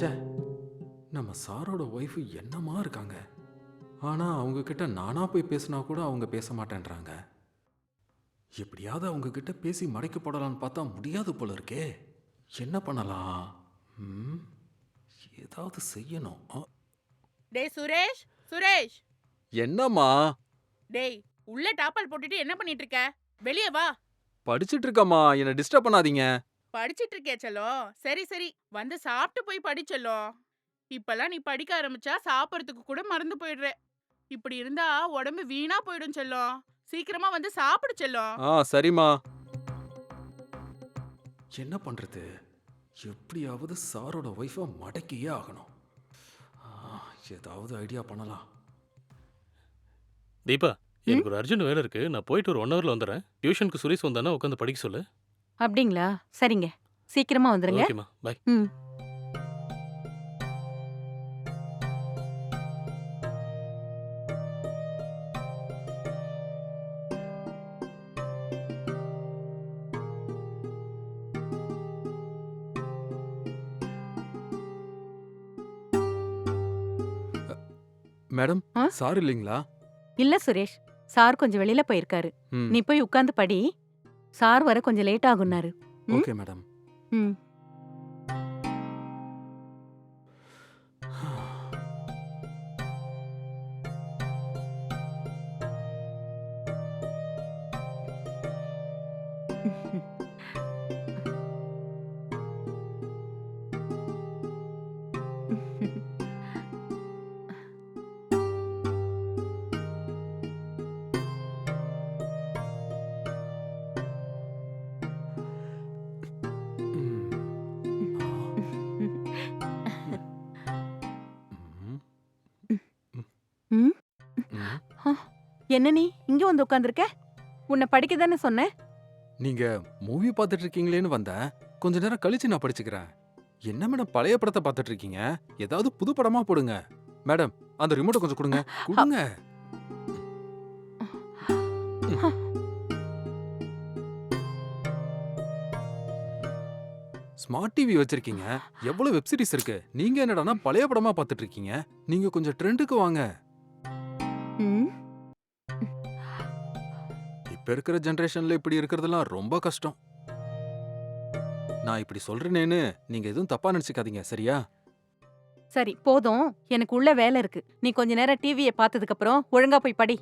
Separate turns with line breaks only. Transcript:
ச்சே. நம்ம சாரோட ஒய்ஃபு என்னமா இருக்காங்க? ஆனா அவங்க கிட்ட நானா போய் பேசினா கூட அவங்க பேச மாட்டேன்றாங்க. எப்படியாவது அவங்க கிட்ட பேசி மடைக்கு போடலான்னு பார்த்தா முடியாது போல இருக்கே. என்ன பண்ணலாம்? ம், ஏதாவது செய்யணும். ஆ,
டேய் சுரேஷ் சுரேஷ்.
என்னம்மா?
டேய் உள்ள டாப்பால் போட்டுட்டு என்ன பண்ணிட்டு இருக்க? வெளியே வா.
படிச்சிட்டு இருக்கம்மா. என்னை டிஸ்டர்ப் பண்ணாதீங்க.
படிச்சிட்டு இருக்கே செல்லம் சரி சரி. வந்து சாப்பிட்டு போய் படிச்செல்லம் இப்பெல்லாம் நீ படிக்க ஆரம்பிச்சா சாப்பிடறதுக்கு கூட மறந்து போயிடுற. இப்படி இருந்தா உடம்பு வீணா போயிடும் செல்லம் சீக்கிரமா வந்து சாப்பிடு செல்லம்
ஆ சரிம்மா. என்ன பண்றது? எப்படியாவது சாரோட ஒய்ஃபை மடக்கியே ஆகணும். ஆ, ஏதாவது ஐடியா பண்ணலாம்.
தீபா எனக்கு ஒரு அர்ஜென்ட் வேலை இருக்கு. நான் போயிட்டு ஒரு ஒன் ஹவர்ல வந்துடுறேன் டியூஷனுக்கு சுரேஷ் வந்தானா உட்காந்து படிக்க சொல்லு.
அப்படிங்களா? சரிங்க. சீக்கிரமா வந்துருங்க.
ஓகேம்மா. பாய்
ம்.
மேடம்
ஆ?
சார் இல்லைங்களா?
இல்ல சுரேஷ். சார் கொஞ்சம் வெளியில போயிருக்காரு.
ம்.
நீ போய் உட்கார்ந்து படி. சார் வர கொஞ்சம் லேட் ஆகும்னாரு ம்?
Okay madam.
என்ன நீ இங்க வந்து உட்கார்ந்திருக்க உன்னை படிக்க தானே சொன்னேன்
நீங்க மூவி பார்த்துட்டு இருக்கீங்களேன்னு வந்தேன். கொஞ்ச நேரம் கழிச்சு நான் படிச்சுக்கிறேன். என்ன மேடம் பழைய படத்தை பார்த்துட்டு இருக்கீங்க ஏதாவது புது படமா போடுங்க. மேடம் அந்த ரிமோட்டை கொஞ்சம் கொடுங்க. கொடுங்க. ஸ்மார்ட் டிவி வச்சிருக்கீங்க. எவ்வளவு வெப் சீரிஸ் இருக்கு? நீங்க என்னடான்னா பழைய படமா பார்த்துட்டு இருக்கீங்க நீங்க கொஞ்சம் ட்ரெண்டுக்கு வாங்க. இப்ப இருக்கிற ஜெனரேஷன்ல இப்படி இருக்கிறதெல்லாம் ரொம்ப கஷ்டம். நான் இப்படி சொல்றேனேன்னு நீங்க எதுவும் தப்பா நினைச்சுக்காதீங்க சரியா?
சரி போதும். எனக்கு உள்ள வேலை இருக்கு. நீ கொஞ்ச நேரம் டிவியை பார்த்ததுக்கு அப்புறம் ஒழுங்கா போய் படி.